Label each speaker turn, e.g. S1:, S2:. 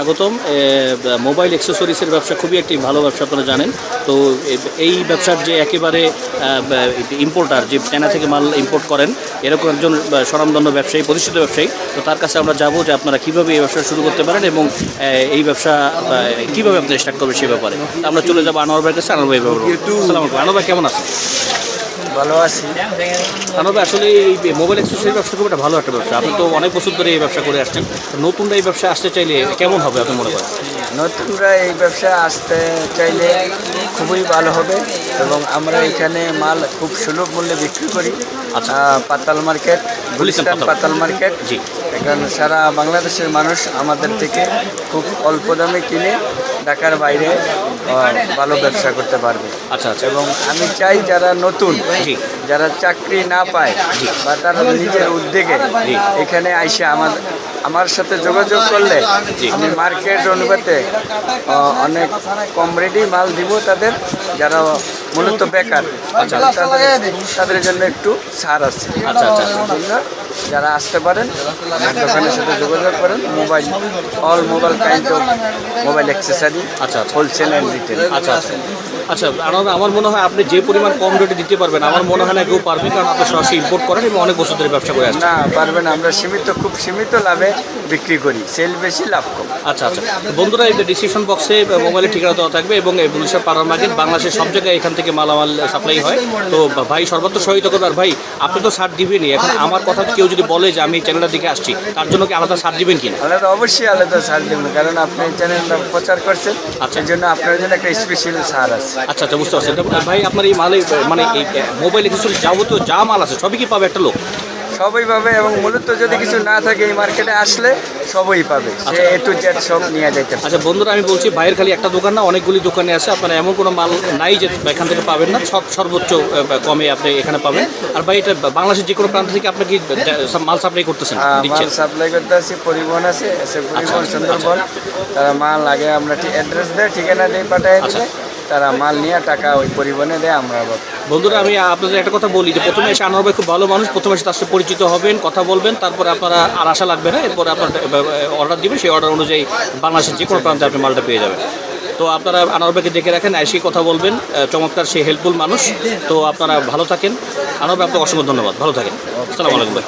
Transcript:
S1: স্বাগতম। মোবাইল অ্যাক্সেসরিজের ব্যবসা খুবই একটি ভালো ব্যবসা আপনারা জানেন। তো এই ব্যবসার যে একেবারে ইম্পোর্টার যে চায়না থেকে মাল ইম্পোর্ট করেন এরকম একজন স্বনামধন্য ব্যবসায়ী প্রতিষ্ঠিত ব্যবসায়ী তো তার কাছে আমরা যাব যে আপনারা কীভাবে এই ব্যবসা শুরু করতে পারেন এবং এই ব্যবসা কীভাবে আপনি স্টার্ট করবেন সে ব্যাপারে। আমরা চলে যাব আনোয়ার ভাইয়ের কাছে। আনোয়ার ভাই আলাইকুম। আনোয়ার ভাই কেমন আছেন?
S2: ভালো আছি
S1: ভাই আসলে এই মোবাইল অ্যাক্সেসরিজ ব্যবসা খুব একটা ভালো একটা ব্যবসা আপনি তো অনেক বছর ধরে এই ব্যবসা করে আসছেন নতুনরা এই ব্যবসা আসতে চাইলে কেমন হবে আপনি মনে করেন
S2: নতুনরা এই ব্যবসা আসতে চাইলে খুবই ভালো হবে এবং আমরা এখানে মাল খুব সুলভ মূল্যে বিক্রি করি
S1: আচ্ছা।
S2: পাতাল মার্কেট
S1: গুলিস্তান। পাতাল
S2: মার্কেট
S1: জি।
S2: এখানে সারা বাংলাদেশের মানুষ আমাদের থেকে খুব অল্প দামে কিনে ঢাকার বাইরে ভালো ব্যবসা করতে পারবে।
S1: আচ্ছা আচ্ছা।
S2: এবং আমি চাই যারা নতুন যারা চাকরি না পায় বা তারা নিজের উদ্যোগে এখানে আইসে আমার আমার সাথে যোগাযোগ করলে আমি মার্কেট অনুপাতে অনেক কম রেডি মাল দিব তাদের যারা মূলত বেকার
S1: আচ্ছা।
S2: তাদের তাদের জন্য একটু ছাড় আছে
S1: আচ্ছা, আচ্ছা।
S2: যারা আসতে পারেন দোকানের সাথে যোগাযোগ করেন mobile all mobile kind of mobile accessory
S1: আচ্ছা, আচ্ছা।
S2: হোলসেল অ্যান্ড রিটেল
S1: আচ্ছা আচ্ছা আচ্ছা আমার আমার মনে হয় আপনি যে পরিমাণ কম রেটে দিতে পারবেন আমার মনে হয় না কেউ পারবে কারণ আপনি সরাসরি ইম্পোর্ট করেন এবং অনেক বছর ধরে ব্যবসা করে আসছেন।
S2: না পারবে না আমরা সীমিত খুব সীমিত লাভে বিক্রি করি সেল বেশি লাভ কম।
S1: আচ্ছা আচ্ছা। বন্ধুরা এই ডিসক্রিপশন বক্সে মোবাইলের ঠিকানা দেওয়া থাকবে এবং এই বুলিশার পাড়ার মার্কেট বাংলাদেশের সব জায়গায় এখান থেকে মালামাল সাপ্লাই হয়। তো ভাই সর্বত্র সহায়তা করবে আর ভাই আপনি তো ছাড় দিবেনই। এখন আমার কথা কেউ যদি বলে যে আমি চ্যানেলটার দিকে আসছি তার জন্য কি আলাদা ছাড় দিবেন কিনা?
S2: আলাদা অবশ্যই আলাদা ছাড় দেবেন কারণ আপনি চ্যানেলটা প্রচার করছেন
S1: আচ্ছা।
S2: জন্য আপনার জন্য একটা স্পেশাল ছাড় আছে।
S1: আচ্ছা আচ্ছা বুঝতে পারছেন ভাই আপনার এই মালে মানে এই মোবাইল অ্যাক্সেসরি যাবতীয় যা মাল আছে সবই কি পাবে একটা লোক?
S2: সবই পাবে এবং মূলত যদি কিছু না থাকে এই মার্কেটে আসলে সবই পাবে। সে। এ টু জেড সব নিয়ে যাইতে
S1: আচ্ছা বন্ধুরা আমি বলছি ভাইয়ের খালি একটা দোকান না অনেকগুলি দোকানে আছে আপনারা এমন কোনো মাল নাই যে এখান থেকে পাবেন না সব সর্বোচ্চ কমে আপনি এখানে পাবেন। আর ভাই এটা বাংলাদেশের যে কোনো প্রান্ত থেকে আপনি কি মাল সাপ্লাই করতেছেন
S2: মাল সাপ্লাই করতে আসি পরিবহন আছে পরিবহন
S1: আচ্ছা,
S2: সুন্দরবন। তারা মাল আগে আমরা অ্যাড্রেস দেয় ঠিকানা দিয়ে পাঠাই
S1: আচ্ছা।
S2: দিলে তারা মাল নিয়ে টাকা ওই পরিবহনে দেয়, আমরা
S1: বন্ধুরা, আমি আপনাদের একটা কথা বলি যে প্রথমে এসে আনোয়ার ভাই খুব ভালো মানুষ, প্রথমে এসে তার সাথে পরিচিত হবেন, কথা বলবেন, তারপরে আপনারা আর আশা লাগবে না, এরপরে আপনার অর্ডার দিবেন, সেই অর্ডার অনুযায়ী বাংলাদেশের যে কোনো প্রান্তে আপনি মালটা পেয়ে যাবেন। তো আপনারা আনোয়ার ভাইকে দেখে রাখেন এসে কথা বলবেন চমৎকার সে হেল্পফুল মানুষ। তো আপনারা ভালো থাকেন। আনোয়ার ভাই, আপনাকে অসংখ্য ধন্যবাদ। ভালো থাকেন। আসসালামু আলাইকুম ভাই।